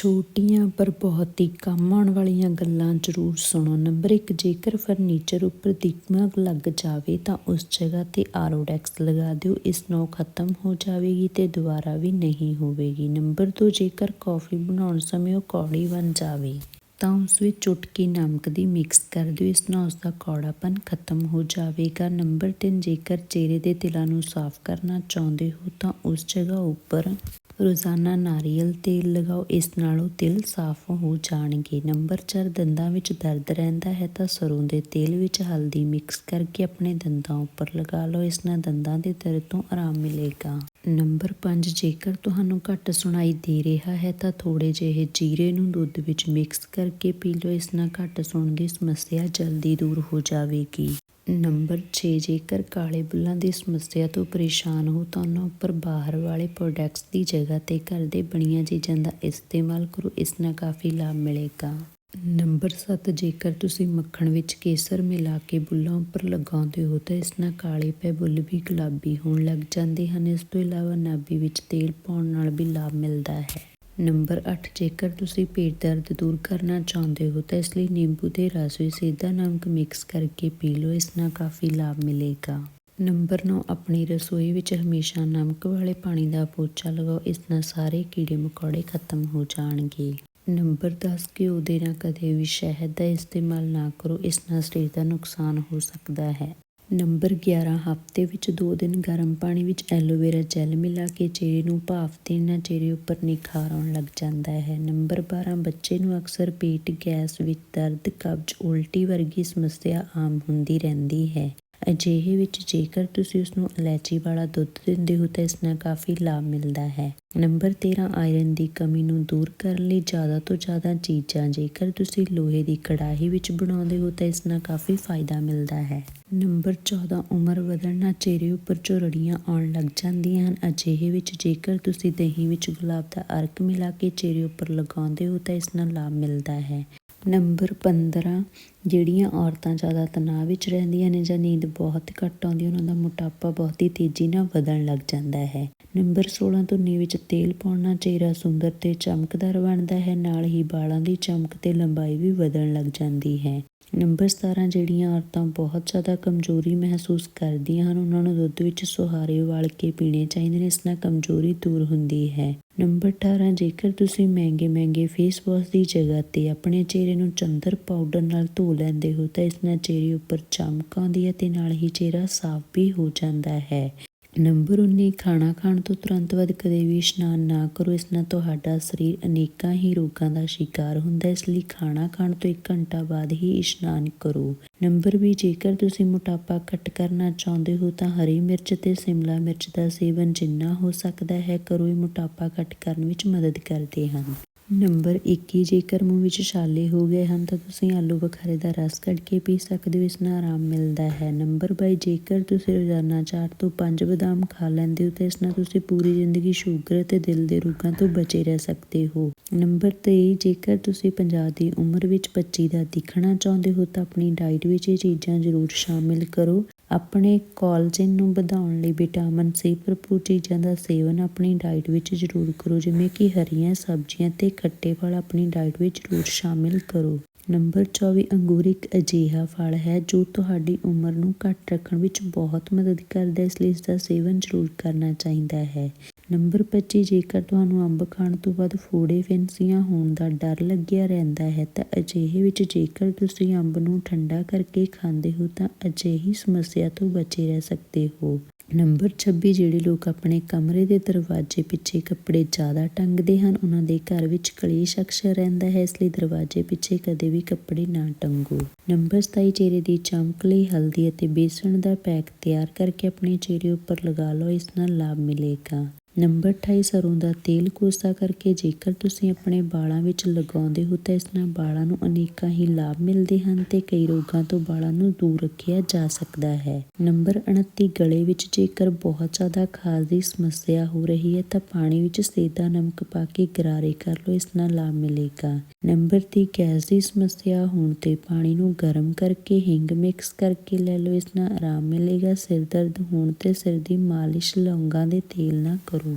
ਛੋਟੀਆਂ ਪਰ ਬਹੁਤ ਹੀ ਕੰਮ ਆਉਣ ਵਾਲੀਆਂ ਗੱਲਾਂ ਜ਼ਰੂਰ ਸੁਣੋ। ਨੰਬਰ 1 ਜੇਕਰ ਫਰਨੀਚਰ ਉੱਪਰ ਦਿਗਮਗ ਲੱਗ ਜਾਵੇ ਤਾਂ ਉਸ ਜਗ੍ਹਾ ਤੇ ਆਰੋਡੈਕਸ ਲਗਾ ਦਿਓ। ਇਸ ਨਾਲ ਖਤਮ ਹੋ ਜਾਵੇਗੀ ਤੇ ਦੁਬਾਰਾ ਵੀ ਨਹੀਂ ਹੋਵੇਗੀ। ਨੰਬਰ 2 ਜੇਕਰ ਕੌਫੀ ਬਣਾਉਣ ਸਮੇਂ ਉਹ ਕੌੜੀ ਬਣ ਜਾਵੇ। ਤਾਂ ਉਸ ਵਿੱਚ ਚੁਟਕੀ ਨਮਕ ਦੀ ਮਿਕਸ ਕਰ ਦਿਓ। ਇਸ ਨਾਲ ਉਸ ਦਾ ਕੌੜਾਪਨ ਖਤਮ ਹੋ ਜਾਵੇਗਾ। ਨੰਬਰ 3 ਜੇਕਰ ਚਿਹਰੇ ਦੇ ਤਿਲਾਂ ਨੂੰ ਸਾਫ਼ ਕਰਨਾ ਚਾਹੁੰਦੇ ਹੋ, ਤਾਂ ਉਸ ਜਗ੍ਹਾ ਉੱਪਰ ਰੋਜ਼ਾਨਾ ਨਾਰੀਅਲ ਤੇਲ ਲਗਾਓ। ਇਸ ਨਾਲ ਉਹ ਤਿਲ ਸਾਫ਼ ਹੋ ਜਾਣਗੇ। ਨੰਬਰ 4 ਦੰਦਾਂ ਵਿੱਚ ਦਰਦ ਰਹਿੰਦਾ ਹੈ, ਤਾਂ ਸਰੋਂ ਦੇ ਤੇਲ ਵਿੱਚ ਹਲਦੀ ਮਿਕਸ ਕਰਕੇ ਆਪਣੇ ਦੰਦਾਂ ਉੱਪਰ ਲਗਾ ਲਓ। ਇਸ ਨਾਲ ਦੰਦਾਂ ਦੇ ਦਰਦ ਤੋਂ ਆਰਾਮ ਮਿਲੇਗਾ। ਨੰਬਰ 5 ਜੇਕਰ ਤੁਹਾਨੂੰ ਘੱਟ ਸੁਣਾਈ ਦੇ ਰਿਹਾ ਹੈ, ਤਾਂ ਥੋੜੇ ਜਿਹੇ ਜੀਰੇ ਨੂੰ ਦੁੱਧ ਵਿੱਚ ਮਿਕਸ ਕਰ ਕਰਕੇ ਪੀ ਲਓ, ਇਸ ਨਾਲ ਘੱਟ ਸੁਣਨ ਦੀ ਸਮੱਸਿਆ ਜਲਦੀ ਦੂਰ ਹੋ ਜਾਵੇਗੀ। ਨੰਬਰ 6 ਜੇਕਰ ਕਾਲੇ ਬੁੱਲਾਂ ਦੀ ਸਮੱਸਿਆ ਤੋਂ ਪਰੇਸ਼ਾਨ ਹੋ, ਤਾਂ ਉਹਨਾਂ ਉੱਪਰ ਬਾਹਰ ਵਾਲੇ ਪ੍ਰੋਡਕਟਸ ਦੀ ਜਗ੍ਹਾ ਤੇ ਘਰ ਦੇ ਬਣੀਆਂ ਚੀਜ਼ਾਂ ਦਾ ਇਸਤੇਮਾਲ ਕਰੋ, ਇਸ ਨਾਲ ਕਾਫੀ ਲਾਭ ਮਿਲੇਗਾ। ਨੰਬਰ 7 ਜੇਕਰ ਤੁਸੀਂ ਮੱਖਣ ਵਿੱਚ ਕੇਸਰ ਮਿਲਾ ਕੇ ਬੁੱਲਾਂ ਉੱਪਰ ਲਗਾਉਂਦੇ ਹੋ, ਤਾਂ ਇਸ ਨਾਲ ਕਾਲੇ ਪੈ ਬੁੱਲ ਵੀ ਗੁਲਾਬੀ ਹੋਣ ਲੱਗ ਜਾਂਦੇ ਹਨ। ਇਸ ਤੋਂ ਇਲਾਵਾ ਨਾਭੀ ਵਿੱਚ ਤੇਲ ਪਾਉਣ ਨਾਲ ਵੀ ਲਾਭ ਮਿਲਦਾ ਹੈ। ਨੰਬਰ 8 ਜੇਕਰ ਤੁਸੀਂ ਪੇਟ ਦਰਦ ਦੂਰ ਕਰਨਾ ਚਾਹੁੰਦੇ ਹੋ ਤਾਂ ਇਸ ਲਈ ਨਿੰਬੂ ਦੇ ਰਸ ਵਿੱਚ ਸਿੱਧਾ ਨਮਕ ਮਿਕਸ ਕਰਕੇ ਪੀ ਲਓ, ਇਸ ਨਾਲ ਕਾਫੀ ਲਾਭ ਮਿਲੇਗਾ। ਨੰਬਰ 9 ਆਪਣੀ ਰਸੋਈ ਵਿੱਚ ਹਮੇਸ਼ਾ ਨਮਕ ਵਾਲੇ ਪਾਣੀ ਦਾ ਪੋਚਾ ਲਗਾਓ, ਇਸ ਨਾਲ ਸਾਰੇ ਕੀੜੇ ਮਕੌੜੇ ਖਤਮ ਹੋ ਜਾਣਗੇ। ਨੰਬਰ 10 ਘਿਓ ਦੇ ਨਾਲ ਕਦੇ ਵੀ ਸ਼ਹਿਦ ਦਾ ਇਸਤੇਮਾਲ ਨਾ ਕਰੋ, ਇਸ ਨਾਲ ਸਰੀਰ ਦਾ ਨੁਕਸਾਨ ਹੋ ਸਕਦਾ ਹੈ। ਨੰਬਰ 11 ਹਫ਼ਤੇ ਵਿੱਚ 2 ਦਿਨ ਗਰਮ ਪਾਣੀ ਵਿੱਚ ਐਲੋਵੇਰਾ ਜੈਲ ਮਿਲਾ ਕੇ ਚਿਹਰੇ ਨੂੰ ਭਾਫ ਦੇਣ ਨਾਲ ਚਿਹਰੇ ਉੱਪਰ ਨਿਖਾਰ ਆਉਣ ਲੱਗ ਜਾਂਦਾ ਹੈ। ਨੰਬਰ 12 ਬੱਚੇ ਨੂੰ ਅਕਸਰ ਪੇਟ, ਗੈਸ ਵਿੱਚ ਦਰਦ, ਕਬਜ਼, ਉਲਟੀ ਵਰਗੀ ਸਮੱਸਿਆ ਆਮ ਹੁੰਦੀ ਰਹਿੰਦੀ ਹੈ। ਅਜਿਹੇ ਵਿੱਚ ਜੇਕਰ ਤੁਸੀਂ ਉਸ ਨੂੰ ਇਲਾਇਚੀ ਵਾਲਾ ਦੁੱਧ ਦਿੰਦੇ ਹੋ ਤਾਂ ਇਸ ਨਾਲ ਕਾਫੀ ਲਾਭ ਮਿਲਦਾ ਹੈ। ਨੰਬਰ 13 ਆਇਰਨ ਦੀ ਕਮੀ ਨੂੰ ਦੂਰ ਕਰਨ ਲਈ ਜ਼ਿਆਦਾ ਤੋਂ ਜ਼ਿਆਦਾ ਚੀਜ਼ਾਂ। ਜੇਕਰ ਤੁਸੀਂ ਲੋਹੇ ਦੀ ਕੜਾਹੀ ਵਿੱਚ ਬਣਾਉਂਦੇ ਹੋ ਤਾਂ ਇਸ ਨਾਲ ਕਾਫੀ ਫਾਇਦਾ ਮਿਲਦਾ ਹੈ। ਨੰਬਰ 14 ਉਮਰ ਵਧਣ ਨਾਲ ਚਿਹਰੇ ਉੱਪਰ ਝੁਰੜੀਆਂ ਆਉਣ ਲੱਗ ਜਾਂਦੀਆਂ ਹਨ। ਅਜਿਹੇ ਵਿੱਚ ਜੇਕਰ ਤੁਸੀਂ ਦਹੀਂ ਵਿੱਚ ਗੁਲਾਬ ਦਾ ਅਰਕ ਮਿਲਾ ਕੇ ਚਿਹਰੇ ਉੱਪਰ ਲਗਾਉਂਦੇ ਹੋ ਤਾਂ ਇਸ ਨਾਲ ਲਾਭ ਮਿਲਦਾ ਹੈ। ਨੰਬਰ 15 ਜਿਹੜੀਆਂ ਔਰਤਾਂ ਜ਼ਿਆਦਾ ਤਣਾਅ ਵਿੱਚ ਰਹਿੰਦੀਆਂ ਨੇ ਜਾਂ ਨੀਂਦ ਬਹੁਤ ਘੱਟ ਆਉਂਦੀ, ਉਹਨਾਂ ਦਾ ਮੋਟਾਪਾ ਬਹੁਤ ਹੀ ਤੇਜ਼ੀ ਨਾਲ ਵਧਣ ਲੱਗ ਜਾਂਦਾ ਹੈ। ਨੰਬਰ 16 ਧੁੰਨੀ ਵਿੱਚ ਤੇਲ ਪਾਉਣਾ, ਚਿਹਰਾ ਸੁੰਦਰ ਤੇ ਚਮਕਦਾਰ ਬਣਦਾ ਹੈ, ਨਾਲ ਹੀ ਵਾਲਾਂ ਦੀ ਚਮਕ ਤੇ ਲੰਬਾਈ ਵੀ ਵਧਣ ਲੱਗ ਜਾਂਦੀ ਹੈ। ਨੰਬਰ 17 ਜਿਹੜੀਆਂ ਔਰਤਾਂ ਬਹੁਤ ਜ਼ਿਆਦਾ ਕਮਜ਼ੋਰੀ ਮਹਿਸੂਸ ਕਰਦੀਆਂ ਹਨ, ਉਹਨਾਂ ਨੂੰ ਦੁੱਧ ਵਿੱਚ ਸੁਹਾਰੇ ਉਬਾਲ ਕੇ ਪੀਣੇ ਚਾਹੀਦੇ ਨੇ, ਇਸ ਨਾਲ ਕਮਜ਼ੋਰੀ ਦੂਰ ਹੁੰਦੀ ਹੈ। ਨੰਬਰ 18 ਜੇਕਰ ਤੁਸੀਂ ਮਹਿੰਗੇ ਮਹਿੰਗੇ ਫੇਸ ਵਾਸ਼ ਦੀ ਜਗ੍ਹਾ ਤੇ ਆਪਣੇ ਚਿਹਰੇ ਨੂੰ ਚੰਦਰ ਪਾਊਡਰ ਨਾਲ ਧੋ ਲੈਂਦੇ ਹੋ, ਤਾਂ ਇਸ ਨਾਲ ਚਿਹਰੇ ਉੱਪਰ ਚਮਕ ਆਉਂਦੀ ਹੈ ਤੇ ਨਾਲ ਹੀ ਚਿਹਰਾ ਸਾਫ਼ ਵੀ ਹੋ ਜਾਂਦਾ ਹੈ। ਨੰਬਰ 19 ਖਾਣਾ ਖਾਣ ਤੋਂ ਤੁਰੰਤ ਬਾਅਦ ਕਦੇ ਵੀ ਇਸ਼ਨਾਨ ਨਾ ਕਰੋ। ਇਸ ਨਾਲ ਤੁਹਾਡਾ ਸਰੀਰ ਅਨੇਕਾਂ ਹੀ ਰੋਗਾਂ ਦਾ ਸ਼ਿਕਾਰ ਹੁੰਦਾ ਇਸ ਲਈ ਖਾਣਾ ਖਾਣ ਤੋਂ 1 ਘੰਟਾ ਬਾਅਦ ਹੀ ਇਸ਼ਨਾਨ ਕਰੋ। ਨੰਬਰ 20 ਜੇਕਰ ਤੁਸੀਂ ਮੋਟਾਪਾ ਘਟ ਕਰਨਾ ਚਾਹੁੰਦੇ ਹੋ, ਤਾਂ ਹਰੀ ਮਿਰਚ ਤੇ ਸਿਮਲਾ ਮਿਰਚ ਦਾ ਸੇਵਨ ਜਿੰਨਾ ਹੋ ਸਕਦਾ ਹੈ, ਕਰੋ। ਇਹ ਮੋਟਾਪਾ ਘਟ ਕਰਨ ਵਿੱਚ ਮਦਦ ਕਰਦੇ ਹਨ। ਨੰਬਰ 21 ਜੇਕਰ ਮੂੰਹ ਵਿੱਚ ਛਾਲੇ ਹੋ ਗਏ ਹਨ ਤਾਂ ਤੁਸੀਂ ਆਲੂ ਬੁਖਾਰੇ ਦਾ ਰਸ ਕੱਢ ਕੇ ਪੀ ਸਕਦੇ ਹੋ, ਇਸ ਨਾਲ ਆਰਾਮ ਮਿਲਦਾ ਹੈ। ਨੰਬਰ 22 ਜੇਕਰ ਤੁਸੀਂ ਰੋਜ਼ਾਨਾ 4 ਤੋਂ 5 ਬਦਾਮ ਖਾ ਲੈਂਦੇ ਹੋ ਤਾਂ ਇਸ ਨਾਲ ਤੁਸੀਂ ਪੂਰੀ ਜ਼ਿੰਦਗੀ ਸ਼ੂਗਰ ਅਤੇ ਦਿਲ ਦੇ ਰੋਗਾਂ ਤੋਂ ਬਚੇ ਰਹਿ ਸਕਦੇ ਹੋ। ਨੰਬਰ 23 ਜੇਕਰ ਤੁਸੀਂ 50 ਦੀ ਉਮਰ ਵਿੱਚ 25 ਦਾ ਦਿਖਣਾ ਚਾਹੁੰਦੇ ਹੋ ਤਾਂ ਆਪਣੀ ਡਾਈਟ ਵਿੱਚ ਇਹ ਚੀਜ਼ਾਂ ਜ਼ਰੂਰ ਸ਼ਾਮਿਲ ਕਰੋ। ਆਪਣੇ ਕੋਲਜਨ ਨੂੰ ਵਧਾਉਣ ਲਈ ਵਿਟਾਮਿਨ ਸੀ ਭਰਪੂਰ ਚੀਜ਼ਾਂ ਦਾ ਸੇਵਨ ਆਪਣੀ ਡਾਈਟ ਵਿੱਚ ਜ਼ਰੂਰ ਕਰੋ, ਜਿਵੇਂ ਕਿ ਹਰੀਆਂ ਸਬਜ਼ੀਆਂ ਤੇ ਖੱਟੇ ਫਲ ਆਪਣੀ ਡਾਈਟ ਵਿੱਚ ਜ਼ਰੂਰ ਸ਼ਾਮਿਲ ਕਰੋ। ਨੰਬਰ 24 ਅੰਗੂਰ ਇੱਕ ਅਜਿਹਾ ਫਲ ਹੈ ਜੋ ਤੁਹਾਡੀ ਉਮਰ ਨੂੰ ਘੱਟ ਰੱਖਣ ਵਿੱਚ ਬਹੁਤ ਮਦਦ ਕਰਦਾ ਹੈ, ਇਸ ਲਈ ਇਸ ਦਾ ਸੇਵਨ ਜ਼ਰੂਰ ਕਰਨਾ ਚਾਹੀਦਾ ਹੈ। ਨੰਬਰ 25 ਜੇਕਰ ਤੁਹਾਨੂੰ ਅੰਬ ਖਾਣ ਤੋਂ ਬਾਅਦ ਫੋੜੇ ਫਿੰਸੀਆਂ ਹੋਣ ਦਾ ਡਰ ਲੱਗਿਆ ਰਹਿੰਦਾ ਹੈ, ਤਾਂ ਅਜਿਹੇ ਵਿੱਚ ਜੇਕਰ ਤੁਸੀਂ ਅੰਬ ਨੂੰ ਠੰਡਾ ਕਰਕੇ ਖਾਂਦੇ ਹੋ, ਤਾਂ ਅਜਿਹੀ ਸਮੱਸਿਆ ਤੋਂ ਬਚੇ ਰਹਿ ਸਕਦੇ ਹੋ। ਨੰਬਰ 26 ਜਿਹੜੇ ਲੋਕ ਆਪਣੇ ਕਮਰੇ ਦੇ ਦਰਵਾਜ਼ੇ ਪਿੱਛੇ ਕੱਪੜੇ ਜ਼ਿਆਦਾ ਟੰਗਦੇ ਹਨ, ਉਹਨਾਂ ਦੇ ਘਰ ਵਿੱਚ ਕਲੇਸ਼ ਅਕਸਰ ਰਹਿੰਦਾ ਹੈ, ਇਸ ਲਈ ਦਰਵਾਜ਼ੇ ਪਿੱਛੇ ਕਦੇ ਵੀ ਕੱਪੜੇ ਨਾ ਟੰਗੋ। ਨੰਬਰ 27 ਚਿਹਰੇ ਦੀ ਚਮਕ ਲਈ ਹਲਦੀ ਅਤੇ ਬੇਸਣ ਦਾ ਪੈਕ ਤਿਆਰ ਕਰਕੇ ਆਪਣੇ ਚਿਹਰੇ ਉੱਪਰ ਲਗਾ ਲਓ, ਇਸ ਨਾਲ ਲਾਭ ਮਿਲੇਗਾ। ਨੰਬਰ 28 ਸਰੋਂ ਦਾ ਤੇਲ ਕੋਸਾ ਕਰਕੇ ਜੇਕਰ ਤੁਸੀਂ ਆਪਣੇ ਵਾਲਾਂ ਵਿੱਚ ਲਗਾਉਂਦੇ ਹੋ ਤਾਂ ਇਸ ਨਾਲ ਵਾਲਾਂ ਨੂੰ ਅਨੇਕਾਂ ਹੀ ਲਾਭ ਮਿਲਦੇ ਹਨ ਤੇ ਕਈ ਰੋਗਾਂ ਤੋਂ ਵਾਲਾਂ ਨੂੰ ਦੂਰ ਰੱਖਿਆ ਜਾ ਸਕਦਾ ਹੈ। ਨੰਬਰ 29 ਗਲੇ ਵਿੱਚ ਜੇਕਰ ਬਹੁਤ ਜ਼ਿਆਦਾ ਖਾਜ ਦੀ ਸਮੱਸਿਆ ਹੋ ਰਹੀ ਹੈ ਤਾਂ ਪਾਣੀ ਵਿੱਚ ਸੇਦਾ ਨਮਕ ਪਾ ਕੇ ਗਰਾਰੇ ਕਰ ਲਓ, ਇਸ ਨਾਲ ਲਾਭ ਮਿਲੇਗਾ। ਨੰਬਰ 30 ਗੈਸ ਦੀ ਸਮੱਸਿਆ ਹੋਣ ਤੇ ਪਾਣੀ ਨੂੰ ਗਰਮ ਕਰਕੇ ਹਿੰਗ ਮਿਕਸ ਕਰਕੇ ਲੈ ਲਓ, ਇਸ ਨਾਲ ਆਰਾਮ ਮਿਲੇਗਾ। ਸਿਰ ਦਰਦ ਹੋਣ ਤੇ ਸਿਰ ਦੀ ਮਾਲਿਸ਼, ਲੌਂਗਾਂ ਦੇ ਤੇਲ ਨਾਲ ਕਰੋ।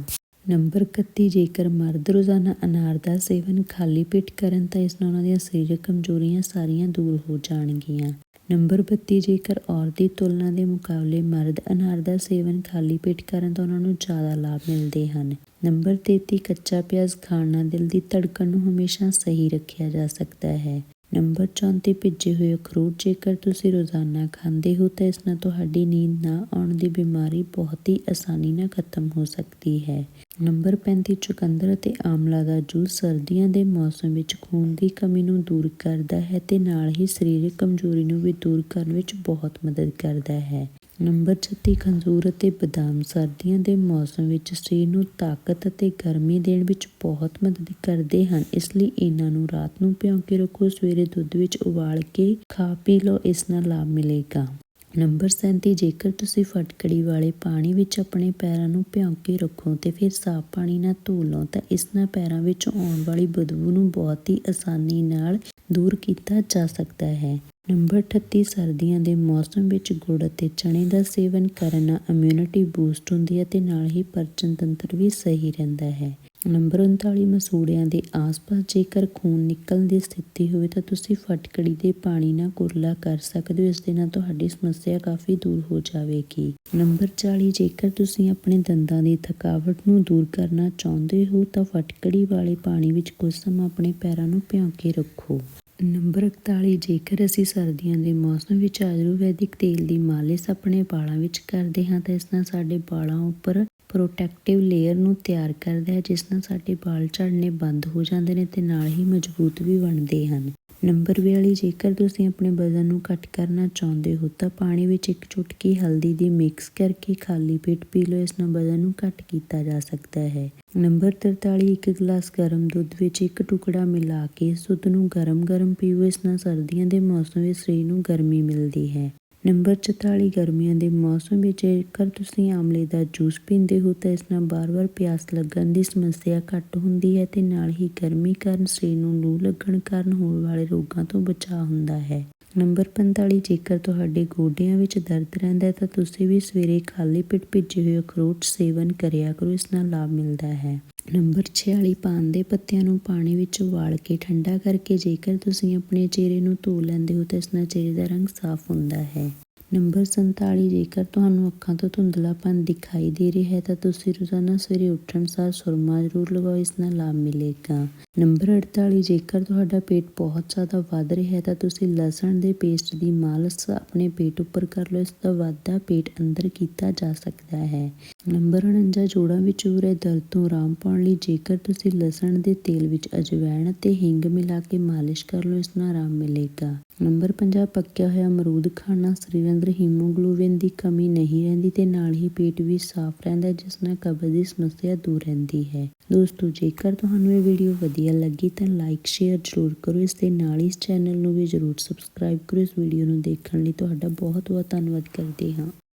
ਨੰਬਰ 31 ਜੇਕਰ ਮਰਦ ਰੋਜ਼ਾਨਾ ਅਨਾਰ ਦਾ ਸੇਵਨ ਖਾਲੀ ਪੇਟ ਕਰਨ, ਤਾਂ ਇਸ ਨਾਲ ਉਹਨਾਂ ਦੀਆਂ ਸਰੀਰਕ ਕਮਜ਼ੋਰੀਆਂ ਸਾਰੀਆਂ ਦੂਰ ਹੋ ਜਾਣਗੀਆਂ। ਨੰਬਰ 32 ਜੇਕਰ ਔਰਤ ਦੀ ਤੁਲਨਾ ਦੇ ਮੁਕਾਬਲੇ ਮਰਦ ਅਨਾਰ ਦਾ ਸੇਵਨ ਖਾਲੀ ਪੇਟ ਕਰਨ, ਤਾਂ ਉਹਨਾਂ ਨੂੰ ਜ਼ਿਆਦਾ ਲਾਭ ਮਿਲਦੇ ਹਨ। ਨੰਬਰ 33 ਕੱਚਾ ਪਿਆਜ਼ ਖਾਣ ਨਾਲ ਦਿਲ ਦੀ ਧੜਕਣ ਨੂੰ ਹਮੇਸ਼ਾ ਸਹੀ ਰੱਖਿਆ ਜਾ ਸਕਦਾ ਹੈ। ਨੰਬਰ 34 ਭਿੱਜੇ ਹੋਏ ਅਖਰੋਟ ਜੇਕਰ ਤੁਸੀਂ ਰੋਜ਼ਾਨਾ ਖਾਂਦੇ ਹੋ ਤਾਂ ਇਸ ਨਾਲ ਤੁਹਾਡੀ ਨੀਂਦ ਨਾ ਆਉਣ ਦੀ ਬਿਮਾਰੀ ਬਹੁਤ ਹੀ ਆਸਾਨੀ ਨਾਲ ਖਤਮ ਹੋ ਸਕਦੀ ਹੈ। ਨੰਬਰ 35 ਚੁਕੰਦਰ ਅਤੇ ਆਮਲਾ ਦਾ ਜੂਸ ਸਰਦੀਆਂ ਦੇ ਮੌਸਮ ਵਿੱਚ ਖੂਨ ਦੀ ਕਮੀ ਨੂੰ ਦੂਰ ਕਰਦਾ ਹੈ ਤੇ ਨਾਲ ਹੀ ਸਰੀਰਕ ਕਮਜ਼ੋਰੀ ਨੂੰ ਵੀ ਦੂਰ ਕਰਨ ਵਿੱਚ ਬਹੁਤ ਮਦਦ ਕਰਦਾ ਹੈ। ਨੰਬਰ 36 ਖੰਜੂਰ ਅਤੇ ਬਦਾਮ। ਸਰਦੀਆਂ ਦੇ ਮੌਸਮ ਵਿੱਚ ਸਰੀਰ ਨੂੰ ਤਾਕਤ ਅਤੇ ਗਰਮੀ ਦੇਣ ਵਿੱਚ ਬਹੁਤ ਮਦਦ ਕਰਦੇ ਹਨ। ਇਸ ਲਈ ਇਹਨਾਂ ਨੂੰ ਰਾਤ ਨੂੰ ਭਿਉਂ ਕੇ ਰੱਖੋ, ਸਵੇਰੇ ਦੁੱਧ ਵਿੱਚ ਉਬਾਲ ਕੇ ਖਾ ਪੀ ਲਓ, ਇਸ ਨਾਲ ਲਾਭ ਮਿਲੇਗਾ। ਨੰਬਰ 37 ਜੇਕਰ ਤੁਸੀਂ ਫਟਕੜੀ ਵਾਲੇ ਪਾਣੀ ਵਿੱਚ ਆਪਣੇ ਪੈਰਾਂ ਨੂੰ ਭਿਉਂ ਕੇ ਰੱਖੋ ਤੇ ਫਿਰ ਸਾਫ਼ ਪਾਣੀ ਨਾਲ ਧੋ ਲਓ, ਤਾਂ ਇਸ ਨਾਲ ਪੈਰਾਂ ਵਿੱਚ ਆਉਣ ਵਾਲੀ ਬਦਬੂ ਨੂੰ ਬਹੁਤ ਹੀ ਆਸਾਨੀ ਨਾਲ ਦੂਰ ਕੀਤਾ ਜਾ ਸਕਦਾ ਹੈ। ਨੰਬਰ 38 ਸਰਦੀਆਂ ਦੇ ਮੌਸਮ ਵਿੱਚ ਗੁੜ ਅਤੇ ਚਣੇ ਦਾ ਸੇਵਨ ਕਰਨ ਨਾਲ ਇਮਿਊਨਿਟੀ ਬੂਸਟ ਹੁੰਦੀ ਹੈ ਤੇ ਨਾਲ ਹੀ ਪਰਚਨ ਤੰਤਰ ਵੀ ਸਹੀ ਰਹਿੰਦਾ ਹੈ। ਨੰਬਰ 39 ਮਸੂੜਿਆਂ ਦੇ ਆਸ-ਪਾਸ ਜੇਕਰ ਖੂਨ ਨਿਕਲਣ ਦੀ ਸਥਿਤੀ ਹੋਵੇ ਤਾਂ ਤੁਸੀਂ ਫਟਕੜੀ ਦੇ ਪਾਣੀ ਨਾਲ ਕੁਰਲਾ ਕਰ ਸਕਦੇ ਹੋ, ਇਸ ਦੇ ਨਾਲ ਤੁਹਾਡੀ ਸਮੱਸਿਆ ਕਾਫੀ ਦੂਰ ਹੋ ਜਾਵੇਗੀ। ਨੰਬਰ 40 ਜੇਕਰ ਤੁਸੀਂ ਆਪਣੇ ਦੰਦਾਂ ਦੀ ਥਕਾਵਟ ਨੂੰ ਦੂਰ ਕਰਨਾ ਚਾਹੁੰਦੇ ਹੋ ਤਾਂ ਫਟਕੜੀ ਵਾਲੇ ਪਾਣੀ ਵਿੱਚ ਕੁਝ ਸਮਾਂ ਆਪਣੇ ਪੈਰਾਂ ਨੂੰ ਭਿਉਂ ਕੇ ਰੱਖੋ। ਨੰਬਰ 41 ਜੇਕਰ ਅਸੀਂ ਸਰਦੀਆਂ ਦੇ ਮੌਸਮ ਵਿੱਚ ਆਯੁਰਵੈਦਿਕ ਤੇਲ ਦੀ ਮਾਲਿਸ਼ ਆਪਣੇ ਵਾਲਾਂ ਵਿੱਚ ਕਰਦੇ ਹਾਂ ਤਾਂ ਇਸ ਨਾਲ ਸਾਡੇ ਵਾਲਾਂ ਉੱਪਰ ਪ੍ਰੋਟੈਕਟਿਵ ਲੇਅਰ ਨੂੰ ਤਿਆਰ ਕਰਦਾ ਹੈ, ਜਿਸ ਨਾਲ ਸਾਡੇ ਵਾਲ ਝੜਨੇ ਬੰਦ ਹੋ ਜਾਂਦੇ ਨੇ ਤੇ ਨਾਲ ਹੀ ਮਜ਼ਬੂਤ ਵੀ ਬਣਦੇ ਹਨ। ਨੰਬਰ 42 ਜੇਕਰ ਤੁਸੀਂ ਆਪਣੇ ਵਜ਼ਨ ਨੂੰ ਘੱਟ ਕਰਨਾ ਚਾਹੁੰਦੇ ਹੋ, ਤਾਂ ਪਾਣੀ ਵਿੱਚ ਇੱਕ ਚੁਟਕੀ ਹਲਦੀ ਦੀ ਮਿਕਸ ਕਰਕੇ ਖਾਲੀ ਪੇਟ ਪੀ ਲਓ। ਇਸ ਨਾਲ ਵਜ਼ਨ ਨੂੰ ਘੱਟ ਕੀਤਾ ਜਾ ਸਕਦਾ ਹੈ। ਨੰਬਰ 43 ਇੱਕ ਗਲਾਸ ਗਰਮ ਦੁੱਧ ਵਿੱਚ ਇੱਕ ਟੁਕੜਾ ਮਿਲਾ ਕੇ ਇਸ ਦੁੱਧ ਨੂੰ ਗਰਮ-ਗਰਮ ਪੀਓ। ਇਸ ਨਾਲ ਸਰਦੀਆਂ ਦੇ ਮੌਸਮ ਵਿੱਚ ਸਰੀਰ ਨੂੰ ਗਰਮੀ ਮਿਲਦੀ ਹੈ। ਨੰਬਰ 44 ਗਰਮੀਆਂ ਦੇ ਮੌਸਮ ਵਿੱਚ ਜੇਕਰ ਤੁਸੀਂ ਆਮਲੇ ਦਾ ਜੂਸ ਪੀਂਦੇ ਹੋ ਤਾਂ ਇਸ ਨਾਲ ਬਾਰ-ਬਾਰ ਪਿਆਸ ਲੱਗਣ ਦੀ ਸਮੱਸਿਆ ਘੱਟ ਹੁੰਦੀ ਹੈ ਤੇ ਨਾਲ ਹੀ ਗਰਮੀ ਕਾਰਨ ਸਰੀਰ ਨੂੰ ਲੂ ਲੱਗਣ ਕਾਰਨ ਹੋਣ ਵਾਲੇ ਰੋਗਾਂ ਤੋਂ ਬਚਾਅ ਹੁੰਦਾ ਹੈ। ਨੰਬਰ 45 ਜੇਕਰ ਤੁਹਾਡੇ ਗੋਡਿਆਂ ਵਿੱਚ ਦਰਦ ਰਹਿੰਦਾ ਹੈ ਤਾਂ ਤੁਸੀਂ ਵੀ ਸਵੇਰੇ ਖਾਲੀ ਪੇਟ ਭਿੱਜੇ ਹੋਏ ਅਖਰੋਟ ਸੇਵਨ ਕਰਿਆ ਕਰੋ, ਇਸ ਨਾਲ ਲਾਭ ਮਿਲਦਾ ਹੈ। ਨੰਬਰ 46 ਪਾਨ ਦੇ ਪੱਤਿਆਂ ਨੂੰ ਪਾਣੀ ਵਿੱਚ ਉਬਾਲ ਕੇ ਠੰਡਾ ਕਰਕੇ ਜੇਕਰ ਤੁਸੀਂ ਆਪਣੇ ਚਿਹਰੇ ਨੂੰ ਧੋ ਲੈਂਦੇ ਹੋ ਤਾਂ ਇਸ ਨਾਲ ਚਿਹਰੇ ਦਾ ਰੰਗ ਸਾਫ਼ ਹੁੰਦਾ ਹੈ। ਨੰਬਰ 47 ਜੇਕਰ ਤੁਹਾਨੂੰ ਅੱਖਾਂ ਤੋਂ ਧੁੰਦਲਾਪਨ ਦਿਖਾਈ ਦੇ ਰਿਹਾ ਹੈ, ਤਾਂ ਤੁਸੀਂ ਰੋਜ਼ਾਨਾ ਸਵੇਰੇ ਉੱਠਣ ਸਾਰ ਸੁਰਮਾ ਜ਼ਰੂਰ ਲਗਾਓ, ਇਸ ਨਾਲ ਲਾਭ ਮਿਲੇਗਾ। ਨੰਬਰ 48 ਜੇਕਰ ਤੁਹਾਡਾ ਪੇਟ ਬਹੁਤ ਜ਼ਿਆਦਾ ਵੱਧ ਰਿਹਾ ਹੈ, ਤਾਂ ਤੁਸੀਂ ਲਸਣ ਦੇ ਪੇਸਟ ਦੀ ਮਾਲਸ ਆਪਣੇ ਪੇਟ ਉੱਪਰ ਕਰ ਲਓ, ਇਸ ਦਾ ਵਾਧਾ ਪੇਟ ਅੰਦਰ ਕੀਤਾ ਜਾ ਸਕਦਾ ਹੈ। ਨੰਬਰ 49 ਜੋੜਾਂ ਵਿੱਚ ਹੋ ਰਹੇ ਦਰਦ ਤੋਂ ਆਰਾਮ ਪਾਉਣ ਲਈ, ਜੇਕਰ ਤੁਸੀਂ ਲਸਣ ਦੇ ਤੇਲ ਵਿੱਚ ਅਜਵਾਇਣ ਅਤੇ ਹਿੰਗ ਮਿਲਾ ਕੇ ਮਾਲਿਸ਼ ਕਰ ਲਓ, ਇਸ ਨਾਲ ਆਰਾਮ ਮਿਲੇਗਾ। ਨੰਬਰ 50 ਪੱਕਿਆ ਹੋਇਆ ਅਮਰੂਦ ਖਾਣਾ ਸਰੀਰ ਅੰਦਰ ਹੀਮੋਗਲੋਬਿਨ ਦੀ ਕਮੀ ਨਹੀਂ ਰਹਿੰਦੀ ਤੇ ਨਾਲ ਹੀ ਪੇਟ ਵੀ ਸਾਫ਼ ਰਹਿੰਦਾ ਜਿਸ ਨਾਲ ਕਬਜ਼ ਦੀ ਸਮੱਸਿਆ ਦੂਰ ਰਹਿੰਦੀ ਹੈ। ਦੋਸਤੋ, ਜੇਕਰ ਤੁਹਾਨੂੰ ਇਹ ਵੀਡੀਓ ਵਧੀਆ ਲੱਗੀ ਤਾਂ ਲਾਈਕ ਸ਼ੇਅਰ ਜ਼ਰੂਰ ਕਰੋ। ਇਸ ਦੇ ਨਾਲ ਹੀ ਇਸ ਚੈਨਲ ਨੂੰ ਵੀ ਜ਼ਰੂਰ ਸਬਸਕ੍ਰਾਈਬ ਕਰੋ। ਇਸ ਵੀਡੀਓ ਨੂੰ ਦੇਖਣ ਲਈ ਤੁਹਾਡਾ ਬਹੁਤ ਬਹੁਤ ਧੰਨਵਾਦ ਕਰਦੇ ਹਾਂ।